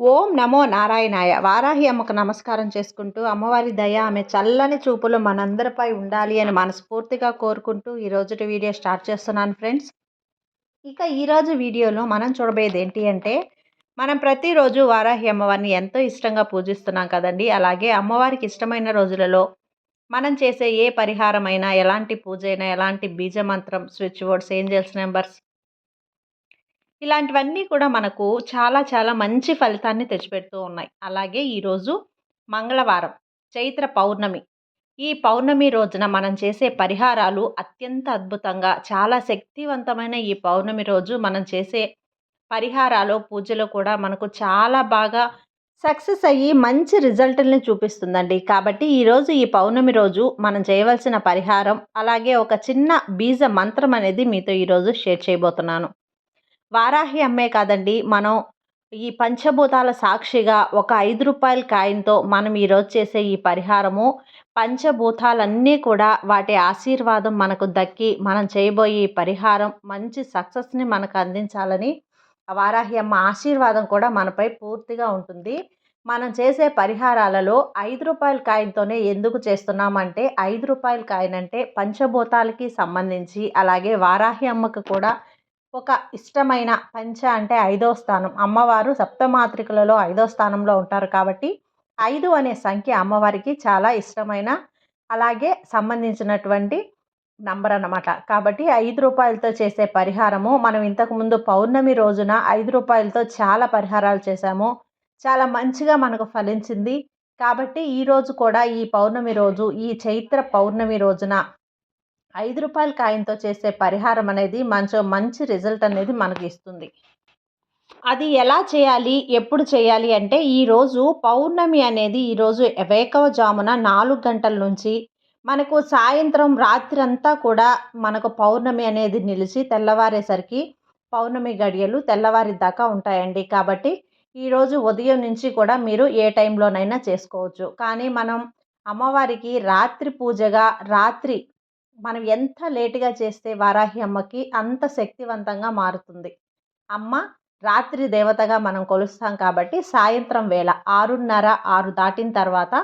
ఓం నమో నారాయణాయ. వారాహి అమ్మకు నమస్కారం చేసుకుంటూ అమ్మవారి దయ ఆమె చల్లని చూపులు మనందరిపై ఉండాలి అని మనస్ఫూర్తిగా కోరుకుంటూ ఈరోజుటి వీడియో స్టార్ట్ చేస్తున్నాను ఫ్రెండ్స్. ఇక ఈరోజు వీడియోలో మనం చూడబోయేది ఏంటి అంటే మనం ప్రతిరోజు వారాహి అమ్మవారిని ఎంతో ఇష్టంగా పూజిస్తున్నాం కదండి. అలాగే అమ్మవారికి ఇష్టమైన రోజులలో మనం చేసే ఏ పరిహారమైనా ఎలాంటి పూజ అయినా ఎలాంటి బీజమంత్రం స్విచ్ బోర్డ్స్ ఏంజల్స్ నెంబర్స్ ఇలాంటివన్నీ కూడా మనకు చాలా చాలా మంచి ఫలితాన్ని తెచ్చిపెడుతూ ఉన్నాయి. అలాగే ఈరోజు మంగళవారం చైత్ర పౌర్ణమి. ఈ పౌర్ణమి రోజున మనం చేసే పరిహారాలు అత్యంత అద్భుతంగా చాలా శక్తివంతమైన ఈ పౌర్ణమి రోజు మనం చేసే పరిహారాలు పూజలు కూడా మనకు చాలా బాగా సక్సెస్ అయ్యి మంచి రిజల్ట్ని చూపిస్తుందండి. కాబట్టి ఈరోజు ఈ పౌర్ణమి రోజు మనం చేయవలసిన పరిహారం అలాగే ఒక చిన్న బీజ మంత్రం అనేది మీతో ఈరోజు షేర్ చేయబోతున్నాను. వారాహి అమ్మే కాదండి. మనం ఈ పంచభూతాల సాక్షిగా ఒక ఐదు రూపాయల కాయంతో మనం ఈరోజు చేసే ఈ పరిహారము పంచభూతాలన్నీ కూడా వాటి ఆశీర్వాదం మనకు దక్కి మనం చేయబోయే ఈ పరిహారం మంచి సక్సెస్ని మనకు అందించాలని వారాహి అమ్మ ఆశీర్వాదం కూడా మనపై పూర్తిగా ఉంటుంది. మనం చేసే పరిహారాలలో ఐదు రూపాయల కాయంతోనే ఎందుకు చేస్తున్నామంటే ఐదు రూపాయల కాయనంటే పంచభూతాలకి సంబంధించి అలాగే వారాహి అమ్మకు కూడా ఒక ఇష్టమైన పంచ అంటే ఐదో స్థానం. అమ్మవారు సప్తమాత్రికలలో ఐదో స్థానంలో ఉంటారు కాబట్టి ఐదు అనే సంఖ్య అమ్మవారికి చాలా ఇష్టమైన అలాగే సంబంధించినటువంటి నంబర్ అన్నమాట. కాబట్టి ఐదు రూపాయలతో చేసే పరిహారము మనం ఇంతకుముందు పౌర్ణమి రోజున ఐదు రూపాయలతో చాలా పరిహారాలు చేశాము. చాలా మంచిగా మనకు ఫలించింది. కాబట్టి ఈరోజు కూడా ఈ పౌర్ణమి రోజు ఈ చైత్ర పౌర్ణమి రోజున ఐదు రూపాయల కాయంతో చేసే పరిహారం అనేది మంచి మంచి రిజల్ట్ అనేది మనకి ఇస్తుంది. అది ఎలా చేయాలి? ఎప్పుడు చేయాలి? అంటే ఈరోజు పౌర్ణమి అనేది ఈరోజు వేకవజామున నాలుగు గంటల నుంచి మనకు సాయంత్రం రాత్రి అంతా కూడా మనకు పౌర్ణమి అనేది నిలిచి తెల్లవారేసరికి పౌర్ణమి గడియలు తెల్లవారి దాకా ఉంటాయండి. కాబట్టి ఈరోజు ఉదయం నుంచి కూడా మీరు ఏ టైంలోనైనా చేసుకోవచ్చు. కానీ మనం అమ్మవారికి రాత్రి పూజగా రాత్రి మనం ఎంత లేటుగా చేస్తే వారాహి అమ్మకి అంత శక్తివంతంగా మారుతుంది. అమ్మ రాత్రి దేవతగా మనం కొలుస్తాం కాబట్టి సాయంత్రం వేళ ఆరున్నర ఆరు దాటిన తర్వాత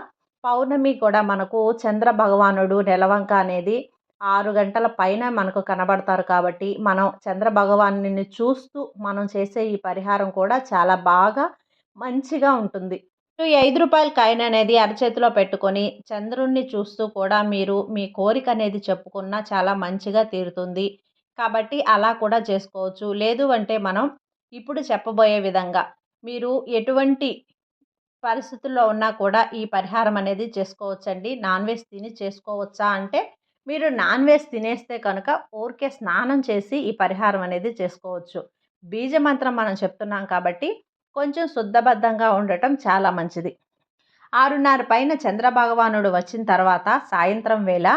పౌర్ణమి కూడా మనకు చంద్ర భగవానుడు నెలవంక అనేది ఆరు గంటల పైన మనకు కనబడతారు కాబట్టి మనం చంద్ర భగవాను చూస్తూ మనం చేసే ఈ పరిహారం కూడా చాలా బాగా మంచిగా ఉంటుంది. ఐదు రూపాయల కాయిన్ అనేది అరచేతిలో పెట్టుకొని చంద్రుణ్ణి చూస్తూ కూడా మీరు మీ కోరిక అనేది చెప్పుకున్నా చాలా మంచిగా తీరుతుంది. కాబట్టి అలా కూడా చేసుకోవచ్చు. లేదు అంటే మనం ఇప్పుడు చెప్పబోయే విధంగా మీరు ఎటువంటి పరిస్థితుల్లో ఉన్నా కూడా ఈ పరిహారం అనేది చేసుకోవచ్చండి. నాన్ వెజ్ తిని చేసుకోవచ్చా అంటే మీరు నాన్ వెజ్ తినేస్తే కనుక ఊరికే స్నానం చేసి ఈ పరిహారం అనేది చేసుకోవచ్చు. బీజమంత్రం మనం చెప్తున్నాం కాబట్టి కొంచెం శుద్ధబద్ధంగా ఉండటం చాలా మంచిది. ఆరున్నర పైన చంద్రభగవానుడు వచ్చిన తర్వాత సాయంత్రం వేళ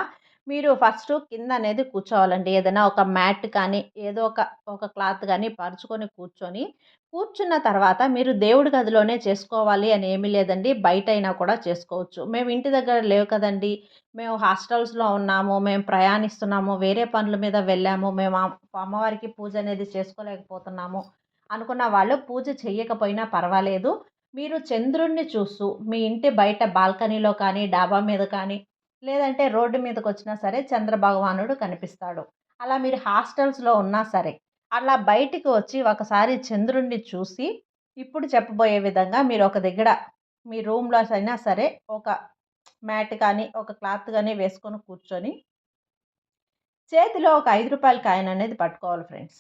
మీరు ఫస్ట్ కింద అనేది కూర్చోవాలండి. ఏదైనా ఒక మ్యాట్ కానీ ఏదో ఒక ఒక క్లాత్ కానీ పరుచుకొని కూర్చొని కూర్చున్న తర్వాత మీరు దేవుడి గదిలోనే చేసుకోవాలి అని ఏమీ లేదండి. బయట అయినా కూడా చేసుకోవచ్చు. మేము ఇంటి దగ్గర లేవు కదండి. మేము హాస్టల్స్లో ఉన్నాము మేము ప్రయాణిస్తున్నాము వేరే పనుల మీద వెళ్ళాము మేము అమ్మవారికి పూజ అనేది చేసుకోలేకపోతున్నాము. అనుకున్న వాళ్ళు పూజ చేయకపోయినా పర్వాలేదు. మీరు చంద్రుణ్ణి చూస్తూ మీ ఇంటి బయట బాల్కనీలో కానీ డాబా మీద కానీ లేదంటే రోడ్డు మీదకి వచ్చినా సరే చంద్రభగవానుడు కనిపిస్తాడు. అలా మీరు హాస్టల్స్లో ఉన్నా సరే అలా బయటికి వచ్చి ఒకసారి చంద్రుణ్ణి చూసి ఇప్పుడు చెప్పబోయే విధంగా మీరు ఒక దగ్గర మీ రూమ్లో అయినా సరే ఒక మ్యాట్ కానీ ఒక క్లాత్ కానీ వేసుకొని కూర్చొని చేతిలో ఒక ఐదు రూపాయల కాయన్ అనేది పట్టుకోవాలి ఫ్రెండ్స్.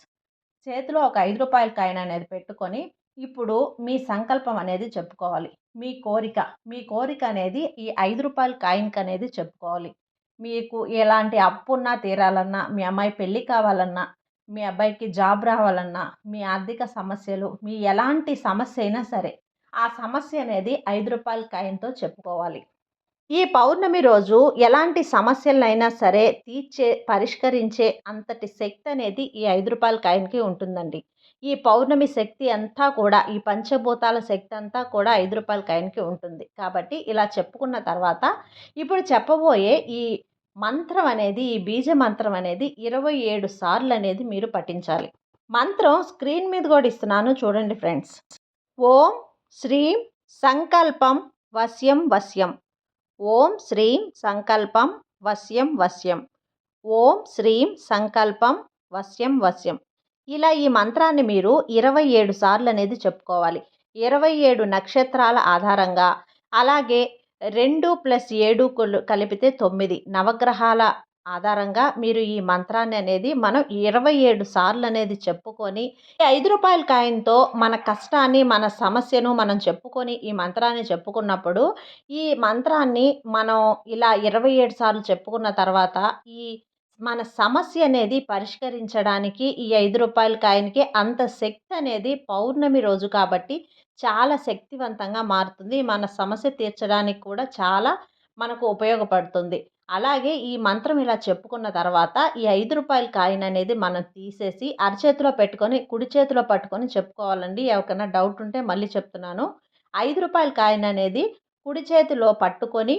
చేతిలో ఒక ఐదు రూపాయల కాయిన్ అనేది పెట్టుకొని ఇప్పుడు మీ సంకల్పం అనేది చెప్పుకోవాలి. మీ కోరిక మీ కోరిక అనేది ఈ ఐదు రూపాయల కాయిన్కి అనేది చెప్పుకోవాలి. మీకు ఎలాంటి అప్పున్నా తీరాలన్నా మీ అమ్మాయి పెళ్ళి కావాలన్నా మీ అబ్బాయికి జాబ్ రావాలన్నా మీ ఆర్థిక సమస్యలు మీ ఎలాంటి సమస్య అయినా సరే ఆ సమస్య అనేది ఐదు రూపాయల కాయిన్తో చెప్పుకోవాలి. ఈ పౌర్ణమి రోజు ఎలాంటి సమస్యలైనా సరే తీర్చే పరిష్కరించే అంతటి శక్తి అనేది ఈ ఐదు రూపాయల కాయిన్కి ఉంటుందండి. ఈ పౌర్ణమి శక్తి అంతా కూడా ఈ పంచభూతాల శక్తి అంతా కూడా ఐదు రూపాయల కాయిన్కి ఉంటుంది. కాబట్టి ఇలా చెప్పుకున్న తర్వాత ఇప్పుడు చెప్పబోయే ఈ మంత్రం అనేది ఈ బీజ మంత్రం అనేది ఇరవై ఏడు సార్లు అనేది మీరు పఠించాలి. మంత్రం స్క్రీన్ మీద కూడా ఇస్తున్నాను చూడండి ఫ్రెండ్స్. ఓం శ్రీం సంకల్పం వశ్యం వశ్యం. ఓం శ్రీం సంకల్పం వశ్యం వశ్యం. ఓం శ్రీం సంకల్పం వశ్యం వశ్యం. ఇలా ఈ మంత్రాన్ని మీరు ఇరవై ఏడు సార్లు అనేది చెప్పుకోవాలి. ఇరవై ఏడు నక్షత్రాల ఆధారంగా అలాగే రెండు ప్లస్ ఏడు కలిపితే తొమ్మిది నవగ్రహాల ఆధారంగా మీరు ఈ మంత్రాన్ని అనేది మనం ఇరవై ఏడు సార్లు అనేది చెప్పుకొని ఐదు రూపాయల కాయంతో మన కష్టాన్ని మన సమస్యను మనం చెప్పుకొని ఈ మంత్రాన్ని చెప్పుకున్నప్పుడు ఈ మంత్రాన్ని మనం ఇలా ఇరవై ఏడు సార్లు చెప్పుకున్న తర్వాత ఈ మన సమస్య అనేది పరిష్కరించడానికి ఈ ఐదు రూపాయల కాయనికి అంత శక్తి అనేది పౌర్ణమి రోజు కాబట్టి చాలా శక్తివంతంగా మారుతుంది. మన సమస్య తీర్చడానికి కూడా చాలా మనకు ఉపయోగపడుతుంది. అలాగే ఈ మంత్రం ఇలా చెప్పుకున్న తర్వాత ఈ ఐదు రూపాయల కాయిన్ అనేది మనం తీసేసి అరచేతిలో పెట్టుకొని కుడి చేతిలో పట్టుకొని చెప్పుకోవాలండి. ఎవరికైనా డౌట్ ఉంటే మళ్ళీ చెప్తున్నాను. ఐదు రూపాయల కాయిన్ అనేది కుడి చేతిలో పట్టుకొని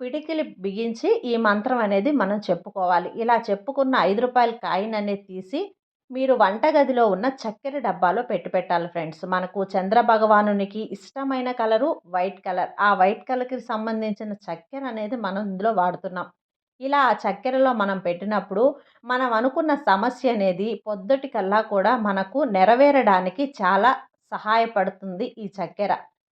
పిడికిలి బిగించి ఈ మంత్రం అనేది మనం చెప్పుకోవాలి. ఇలా చెప్పుకున్న ఐదు రూపాయల కాయిన్ అనేది తీసి మీరు వంటగదిలో ఉన్న చక్కెర డబ్బాలో పెట్టి పెట్టాలి ఫ్రెండ్స్. మనకు చంద్ర భగవానునికి ఇష్టమైన కలరు వైట్ కలర్. ఆ వైట్ కలర్కి సంబంధించిన చక్కెర అనేది మనం ఇందులో వాడుతున్నాం. ఇలా ఆ చక్కెరలో మనం పెట్టినప్పుడు మనం అనుకున్న సమస్య అనేది పొద్దుటి కల్లా కూడా మనకు నెరవేరడానికి చాలా సహాయపడుతుంది ఈ చక్కెర.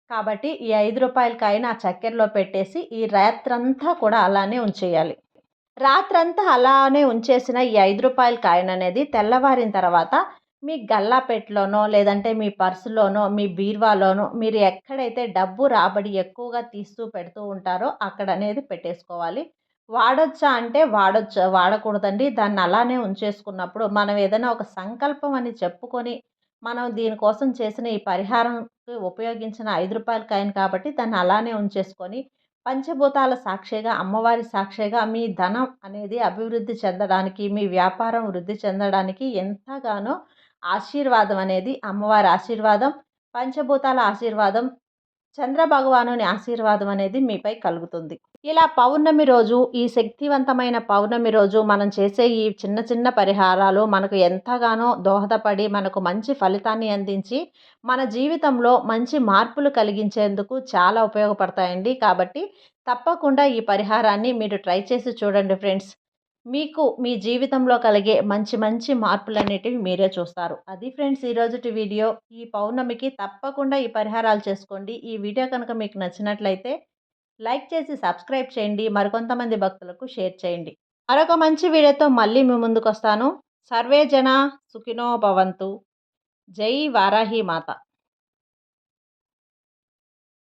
కాబట్టి ఈ ఐదు రూపాయలకైనా ఆ చక్కెరలో పెట్టేసి ఈ రాత్రంతా కూడా అలానే ఉంచేయాలి. రాత్రంతా అలానే ఉంచేసిన ఈ ఐదు రూపాయల కాయిన్ అనేది తెల్లవారిన తర్వాత మీ గల్లాపెట్లోనో లేదంటే మీ పర్సులోనో మీ బీర్వాలోనో మీరు ఎక్కడైతే డబ్బు రాబడి ఎక్కువగా తీస్తూ పెడుతూ ఉంటారో అక్కడ అనేది పెట్టేసుకోవాలి. వాడొచ్చా అంటే వాడొచ్చు వాడకూడదండి. దాన్ని అలానే ఉంచేసుకున్నప్పుడు మనం ఏదైనా ఒక సంకల్పం అని చెప్పుకొని మనం దీనికోసం చేసిన ఈ పరిహారంకి ఉపయోగించిన ఐదు రూపాయల కాయిన్ కాబట్టి దాన్ని అలానే ఉంచేసుకొని పంచభూతాల సాక్షిగా అమ్మవారి సాక్షిగా మీ ధనం అనేది అభివృద్ధి చెందడానికి మీ వ్యాపారం వృద్ధి చెందడానికి ఎంతగానో ఆశీర్వాదం అనేది అమ్మవారి ఆశీర్వాదం పంచభూతాల ఆశీర్వాదం చంద్ర భగవానుని ఆశీర్వాదం అనేది మీపై కలుగుతుంది. ఇలా పౌర్ణమి రోజు ఈ శక్తివంతమైన పౌర్ణమి రోజు మనం చేసే ఈ చిన్న చిన్న పరిహారాలు మనకు ఎంతగానో దోహదపడి మనకు మంచి ఫలితాన్ని అందించి మన జీవితంలో మంచి మార్పులు కలిగించేందుకు చాలా ఉపయోగపడతాయండి. కాబట్టి తప్పకుండా ఈ పరిహారాన్ని మీరు ట్రై చేసి చూడండి ఫ్రెండ్స్. మీకు మీ జీవితంలో కలిగే మంచి మంచి మార్పులన్నిటివి మీరే చూస్తారు. అది ఫ్రెండ్స్ ఈరోజుటి వీడియో. ఈ పౌర్ణమికి తప్పకుండా ఈ పరిహారాలు చేసుకోండి. ఈ వీడియో కనుక మీకు నచ్చినట్లయితే లైక్ చేసి సబ్స్క్రైబ్ చేయండి. మరికొంతమంది భక్తులకు షేర్ చేయండి. మరొక మంచి వీడియోతో మళ్ళీ మీ ముందుకు వస్తాను సర్వే జన సుఖినో భవంతు. జై వారాహి మాత.